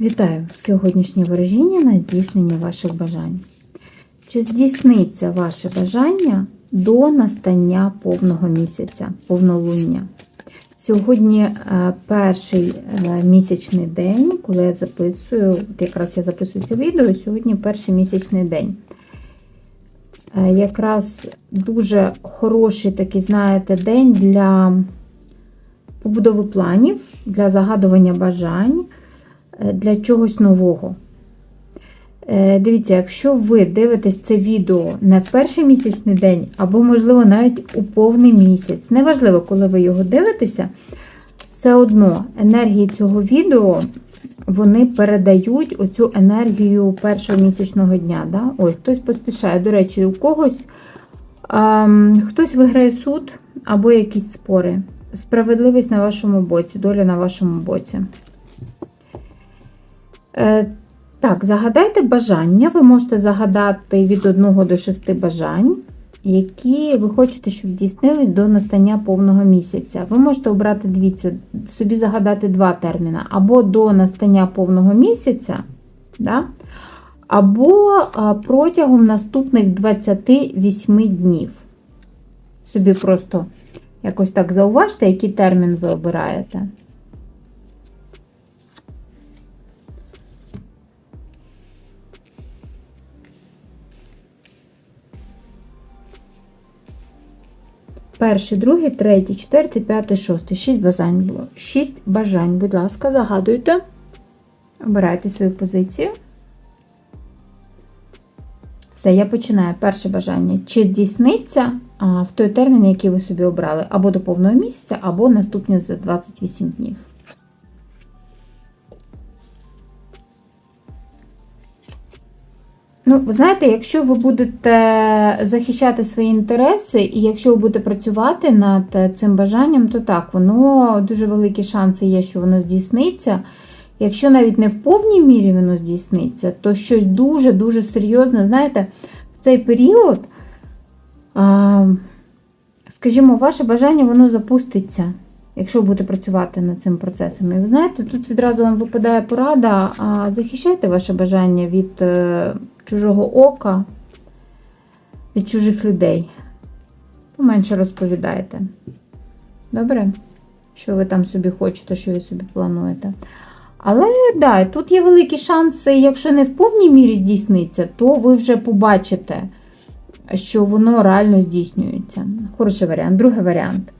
Вітаю! Сьогоднішнє ворожіння на здійснення ваших бажань. Чи здійсниться ваше бажання до настання повного місяця, повнолуння? Сьогодні е, перший е, місячний день, коли я записую, от якраз я записую це відео, сьогодні перший місячний день. Е, Якраз дуже хороший такий, знаєте, день для побудови планів, для загадування бажань для чогось нового. Е, Дивіться, якщо ви дивитесь це відео не в перший місячний день, або, можливо, навіть у повний місяць, неважливо, коли ви його дивитеся, все одно енергії цього відео вони передають оцю енергію першого місячного дня. Да? Ой, хтось поспішає. До речі, у когось ем, хтось виграє суд або якісь спори. Справедливість на вашому боці, доля на вашому боці. Е, так, загадайте бажання. Ви можете загадати від 1 до 6 бажань, які ви хочете, щоб здійснились до настання повного місяця. Ви можете обрати, дивіться, собі загадати два терміни: або до настання повного місяця, да? або протягом наступних 28 днів. Собі просто якось так зауважте, який термін ви обираєте. Перший, другий, третій, четвертий, п'ятий, шостий. Шість бажань було. Шість бажань, будь ласка, загадуйте. Обирайте свою позицію. Все, я починаю. Перше бажання. Чи здійсниться в той термін, який ви собі обрали, або до повного місяця, або наступні за 28 днів. Ну, ви знаєте, якщо ви будете захищати свої інтереси, і якщо ви будете працювати над цим бажанням, то так, воно дуже великі шанси є, що воно здійсниться. Якщо навіть не в повній мірі воно здійсниться, то щось дуже-дуже серйозне, знаєте, в цей період, скажімо, ваше бажання воно запуститься, якщо ви будете працювати над цим процесом. І ви знаєте, тут відразу вам випадає порада, а, захищайте ваше бажання від е, чужого ока, від чужих людей. Поменше розповідайте. Добре? Що ви там собі хочете, що ви собі плануєте. Але да, тут є великі шанси, якщо не в повній мірі здійсниться, то ви вже побачите, що воно реально здійснюється. Хороший варіант. Другий варіант.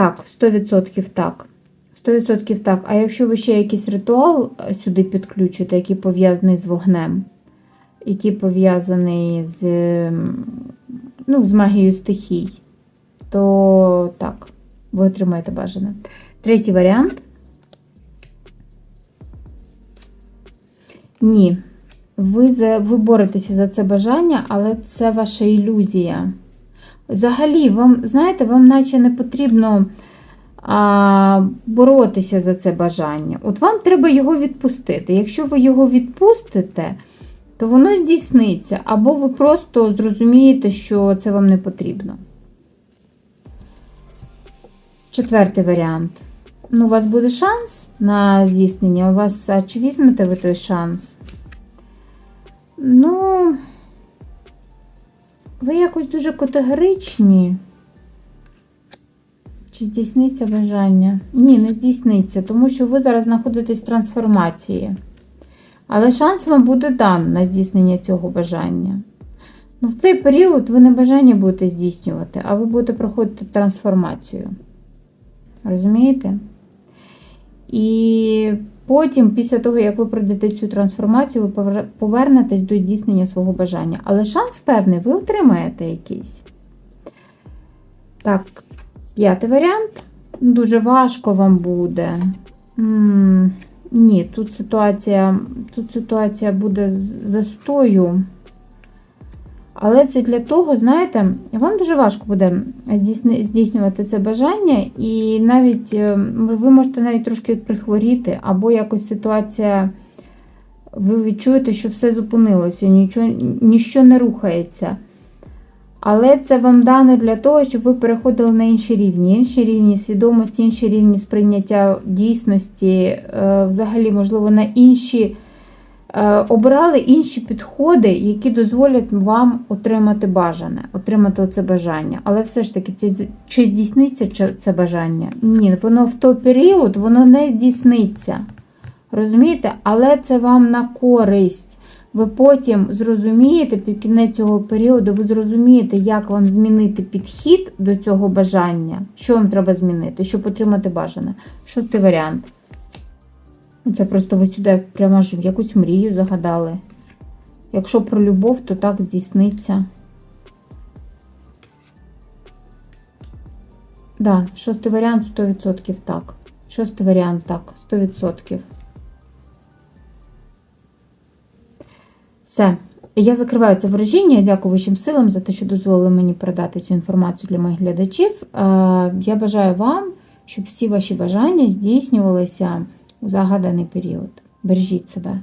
Так, 100% так. 100% так. А якщо ви ще якийсь ритуал сюди підключите, який пов'язаний з вогнем, який пов'язаний з, ну, з магією стихій, то так, ви отримаєте бажане. Третій варіант. Ні. Ви, ви боретеся за це бажання, але це ваша ілюзія. Взагалі, вам, знаєте, вам наче не потрібно а, боротися за це бажання. От вам треба його відпустити. Якщо ви його відпустите, то воно здійсниться, або ви просто зрозумієте, що це вам не потрібно. Четвертий варіант. Ну, у вас буде шанс на здійснення. У вас, а чи візьмете ви той шанс? Ну, ви якось дуже категоричні. Чи здійсниться бажання? Ні, не здійсниться, тому що ви зараз знаходитесь в трансформації. Але шанс вам буде дан на здійснення цього бажання. Ну, в цей період ви не бажання будете здійснювати, а ви будете проходити трансформацію. Розумієте? І потім, після того, як ви пройдете цю трансформацію, ви повернетесь до здійснення свого бажання. Але шанс певний, ви отримаєте якийсь. Так, п'ятий варіант. Дуже важко вам буде. М -м ні, тут ситуація, тут ситуація буде застою. Але це для того, знаєте, вам дуже важко буде здійснювати це бажання, і навіть ви можете навіть трошки прихворіти, або якось ситуація, ви відчуєте, що все зупинилося, нічого, ніщо не рухається. Але це вам дано для того, щоб ви переходили на інші рівні, інші рівні свідомості, інші рівні сприйняття дійсності, е, взагалі, можливо, на інші е, обрали інші підходи, які дозволять вам отримати бажане, отримати це бажання. Але все ж таки, чи здійсниться це бажання? Ні, воно в той період воно не здійсниться. Розумієте? Але це вам на користь. Ви потім зрозумієте, під кінець цього періоду, ви зрозумієте, як вам змінити підхід до цього бажання, що вам треба змінити, щоб отримати бажане. Шостий варіант. Це просто ви сюди прямо ж якусь мрію загадали. Якщо про любов, то так здійсниться. Да, шостий варіант 100% так. Шостий варіант так, 100%. Все. Я закриваю це враження. Дякую вищим силам за те, що дозволили мені передати цю інформацію для моїх глядачів. Е, Я бажаю вам, щоб всі ваші бажання здійснювалися у загаданий період. Бережіть себе.